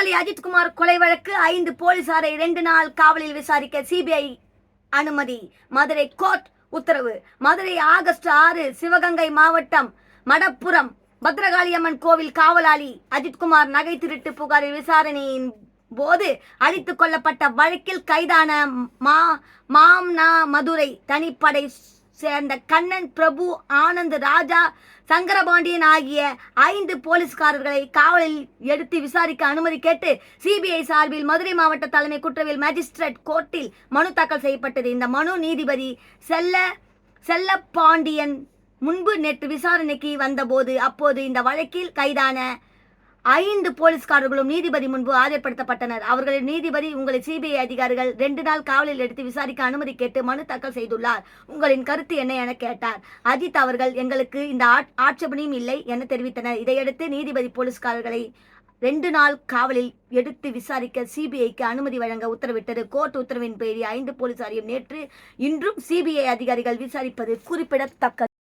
பத்திரகாளி அஜித்குமார் கொலை வழக்கு ஐந்து போலீசாரை ரெண்டு நாள் காவலில் விசாரிக்க சிபிஐ அனுமதி. மதுரை கோர்ட் உத்தரவு. மதுரை ஆகஸ்ட் ஆறு சிவகங்கை மாவட்டம் மடப்புரம் பத்ரகாளியம்மன் கோவில் காவலாளி அஜித்குமார் நகை திருட்டு புகாரில் விசாரணையின் போது அழித்துக் கொல்லப்பட்ட வழக்கில் கைதான மா மாம்னா மதுரை தனிப்படை சேர்ந்த கண்ணன் பிரபு ஆனந்த் ராஜா சங்கரபாண்டியன் ஆகிய ஐந்து போலீஸ்காரர்களை காவலில் எடுத்து விசாரிக்க அனுமதி கேட்டு சிபிஐ சார்பில் மதுரை மாவட்ட தலைமை குற்றவியல் மேஜிஸ்ட்ரேட் கோர்ட்டில் மனு தாக்கல் செய்யப்பட்டது. இந்த மனு நீதிபதி செல்ல செல்லப்பாண்டியன் முன்பு நேற்று விசாரணைக்கு வந்தபோது அப்போது இந்த வழக்கில் கைதான ஐந்து போலீஸ்காரர்களும் நீதிபதி முன்பு ஆஜர்படுத்தப்பட்டனர். அவர்களின் நீதிபதி உங்களை சிபிஐ அதிகாரிகள் ரெண்டு நாள் காவலில் எடுத்து விசாரிக்க அனுமதி கேட்டு மனு தாக்கல் செய்துள்ளார். உங்களின் கருத்து என்ன என கேட்டார். அஜித் அவர்கள் எங்களுக்கு இந்த ஆட்சேபனையும் இல்லை என தெரிவித்தனர். இதையடுத்து நீதிபதி போலீஸ்காரர்களை ரெண்டு நாள் காவலில் எடுத்து விசாரிக்க சிபிஐக்கு அனுமதி வழங்க உத்தரவிட்டது. கோர்ட் உத்தரவின் பேரில் ஐந்து போலீசாரையும் நேற்று இன்றும் சிபிஐ அதிகாரிகள் விசாரிப்பது குறிப்பிடத்தக்கது.